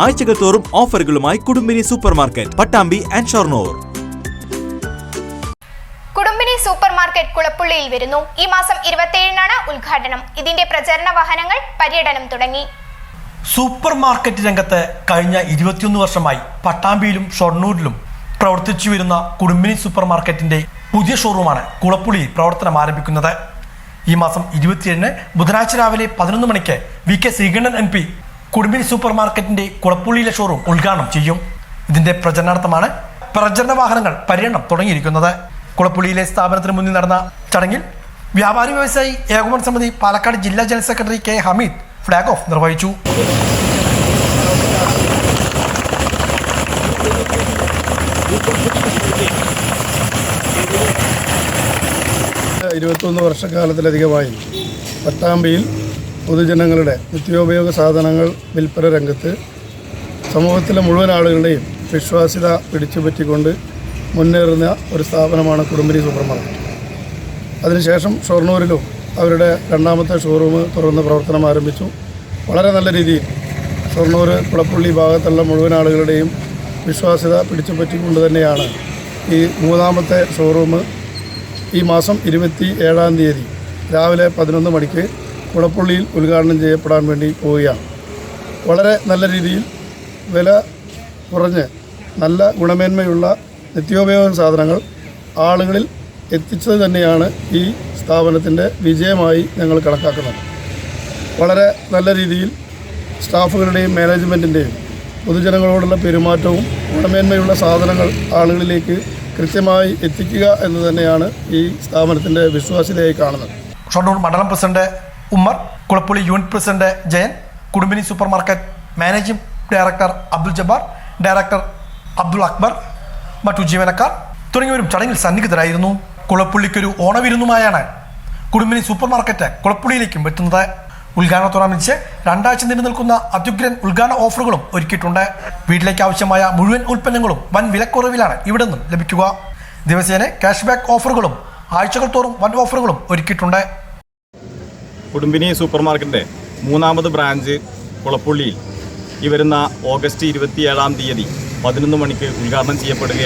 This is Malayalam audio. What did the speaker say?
ആഴ്ചകൾ തോറും ഓഫറുകളുമായി Kudumbini super market Pattambi and Shoranur. Kudumbini super market കുളപ്പുള്ളിയിൽ വരുന്നു. ഈ മാസം ഇരുപത്തിയേഴിനാണ് ഉദ്ഘാടനം. ഇതിന്റെ പ്രചരണ വാഹനങ്ങൾ പര്യടനം തുടങ്ങി. സൂപ്പർ മാർക്കറ്റ് രംഗത്ത് കഴിഞ്ഞ ഇരുപത്തിയൊന്ന് വർഷമായി പട്ടാമ്പിയിലും ഷൊർണൂരിലും പ്രവർത്തിച്ചു വരുന്ന കുടുംബിനി സൂപ്പർ മാർക്കറ്റിന്റെ പുതിയ ഷോറൂമാണ് കുളപ്പുള്ളിയിൽ പ്രവർത്തനം ആരംഭിക്കുന്നത്. ഈ മാസം ഇരുപത്തിയേഴിന് ബുധനാഴ്ച രാവിലെ പതിനൊന്ന് മണിക്ക് V K Sreekandan M P Kudumbini super മാർക്കറ്റിന്റെ കുളപ്പുള്ളിയിലെ ഷോറൂം ഉദ്ഘാടനം ചെയ്യും. ഇതിന്റെ പ്രചരണാർത്ഥമാണ് പ്രചരണ വാഹനങ്ങൾ പര്യടനം തുടങ്ങിയിരിക്കുന്നത്. കുളപ്പുള്ളിയിലെ സ്ഥാപനത്തിന് മുന്നിൽ നടന്ന ചടങ്ങിൽ വ്യാപാരി വ്യവസായി ഏകോപന സമിതി പാലക്കാട് ജില്ലാ general secretary K Hameed flag off നിർവഹിച്ചു. ഇരുപത്തൊന്ന് വർഷക്കാലത്തിലധികമായി പട്ടാമ്പിയിൽ പൊതുജനങ്ങളുടെ നിത്യോപയോഗ സാധനങ്ങൾ വിൽപ്പന രംഗത്ത് സമൂഹത്തിലെ മുഴുവൻ ആളുകളുടെയും വിശ്വാസ്യത പിടിച്ചുപറ്റിക്കൊണ്ട് മുന്നേറുന്ന ഒരു സ്ഥാപനമാണ് കുടുംബരി സൂപ്പർ മാർക്കറ്റ്. അതിനുശേഷം ഷൊർണൂരിലും അവരുടെ രണ്ടാമത്തെ ഷോറൂം തുറന്ന് പ്രവർത്തനം ആരംഭിച്ചു. വളരെ നല്ല രീതിയിൽ ഷൊർണൂർ കുളപ്പള്ളി ഭാഗത്തുള്ള മുഴുവൻ ആളുകളുടെയും വിശ്വാസ്യത പിടിച്ചുപറ്റിക്കൊണ്ട് തന്നെയാണ് ഈ മൂന്നാമത്തെ ഷോറൂം ഈ മാസം ഇരുപത്തി ഏഴാം തീയതി രാവിലെ പതിനൊന്ന് മണിക്ക് കുളപ്പള്ളിയിൽ ഉദ്ഘാടനം ചെയ്യപ്പെടാൻ വേണ്ടി പോവുകയാണ്. വളരെ നല്ല രീതിയിൽ വില കുറഞ്ഞ് നല്ല ഗുണമേന്മയുള്ള നിത്യോപയോഗ സാധനങ്ങൾ ആളുകളിൽ എത്തിച്ചത് തന്നെയാണ് ഈ സ്ഥാപനത്തിന്റെ വിജയമായി ഞങ്ങൾ കണക്കാക്കുന്നത്. വളരെ നല്ല രീതിയിൽ സ്റ്റാഫുകളുടെയും മാനേജ്മെന്റിന്റെയും പൊതുജനങ്ങളോടുള്ള പെരുമാറ്റവും ഗുണമേന്മയുള്ള സാധനങ്ങൾ ആളുകളിലേക്ക് കൃത്യമായി എത്തിക്കുക എന്ന് തന്നെയാണ് ഈ സ്ഥാപനത്തിന്റെ വിശ്വാസ്യതയായി കാണുന്നത്. ഷൊർണൂർ മണ്ഡലം president Ummer Kulappully unit president Jayan Kudumbini supermarket managing director Abdul Jabbar director Abdul Akbar മറ്റു ജീവനക്കാർ തുടങ്ങിയവരും ചടങ്ങിൽ സന്നിഹിതരായിരുന്നു. കുളപ്പുള്ളിക്കൊരു ഓണവിരുന്നുമായാണ് കുടുംബിനി സൂപ്പർ മാർക്കറ്റ് കുളപ്പുള്ളിയിലേക്കും എത്തുന്നത് ഉദ്ഘാടനത്തോടനുബന്ധിച്ച് രണ്ടാഴ്ച നീണ്ടു നിൽക്കുന്ന അത്യുഗ്രൻ ഉദ്ഘാടന ഓഫറുകളും ഒരുക്കിയിട്ടുണ്ട്. വീട്ടിലേക്ക് ആവശ്യമായ മുഴുവൻ ഉൽപ്പന്നങ്ങളും വൻ വിലക്കുറവിലാണ് ഇവിടെ നിന്നും ലഭിക്കുക. ദിവസേന ക്യാഷ് ബാക്ക് ഓഫറുകളും ആഴ്ചകൾ തോറും വൻ ഓഫറുകളും ഒരുക്കിയിട്ടുണ്ട്. കുടുംബിനി സൂപ്പർ മാർക്കറ്റിന്റെ മൂന്നാമത് ബ്രാഞ്ച് കുളപ്പുള്ളിയിൽ. ഈ വരുന്ന ഓഗസ്റ്റ് ഇരുപത്തിയേഴാം തീയതി പതിനൊന്ന് മണിക്ക് ഉദ്ഘാടനം ചെയ്യപ്പെടുകയാണ്.